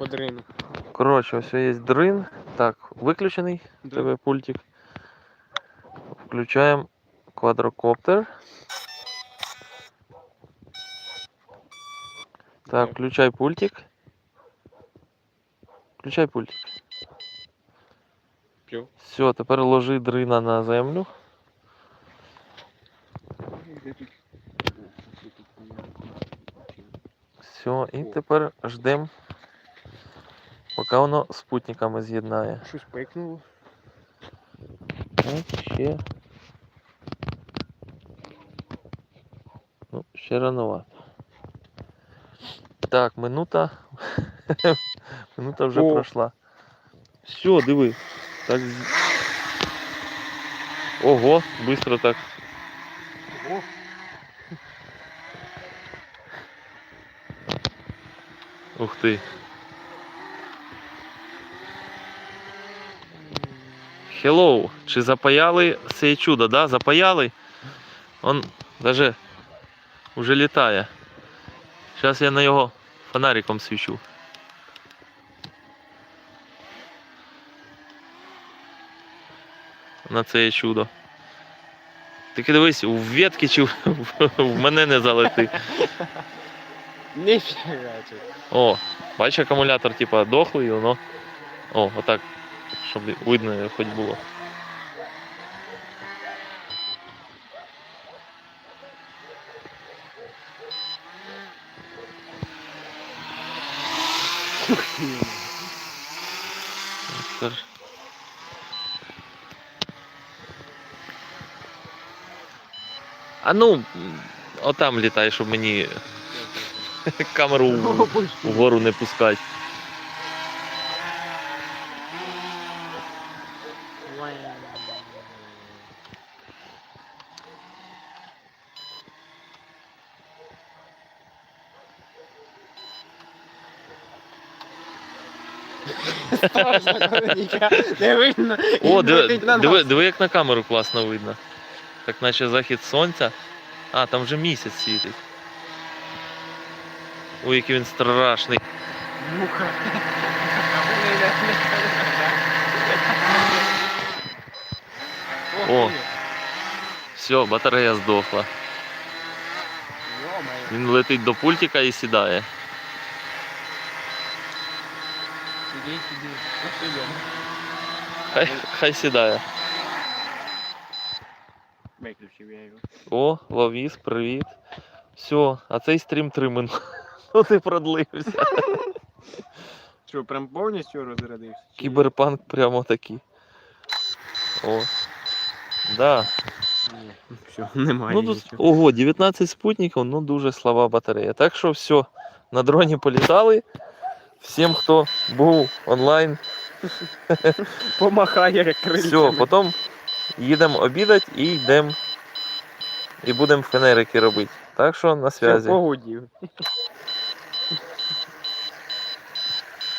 По дрину. Коротше, ось є дрин. Так, виключений Да. тебе пультик. Включаємо квадрокоптер. Так, включай пультик. Включай пультик. Все, тепер ложи дрина на землю. Все, і тепер ждемо, поки воно спутниками з'єднає. Щось пикнуло. Так, ще. Ну, ще рановато. Так, минута. минута вже О. пройшла. Все, диви. Так. Ого, швидко так. О, Ух ти. Hello. Чи запаяли це чудо, да? Запаяли? Он даже уже літає. Зараз я на його фонариком свічу. На це чудо. Тільки дивись, у ветки чи в, в мене не залети. Ніфіга. О, бачиш, акумулятор типа дохлий, воно. О, отак. Щоб видно хоч було. А ну, отам літай, щоб мені камеру вгору не пускати. Не видно. О, диви, диви, диви, як на камеру класно видно. Так наче захід сонця. А, там вже місяць світить. Ой, який він страшний. Муха. О. Все, батарея здохла. Він летить до пультика і сідає. Ідіть. Ну, що? Хай, хай сідає. Виключив я його. О, Ловіс, привіт. Все, а цей стрім три минути. Ну ти продлився. Що, прям повністю розрядився? Чи- Кіберпанк прямо такий. О. Да. Ні, все, немає Ну тут, нічого. ого, 19 спутників, ну дуже слаба батарея. Так що все, на дроні політали. Всім, хто був онлайн, Помахає крильцями. все, потім їдемо обідати і йдемо. І будемо фенерики робити. Так що на Все, зв'язі. погодів.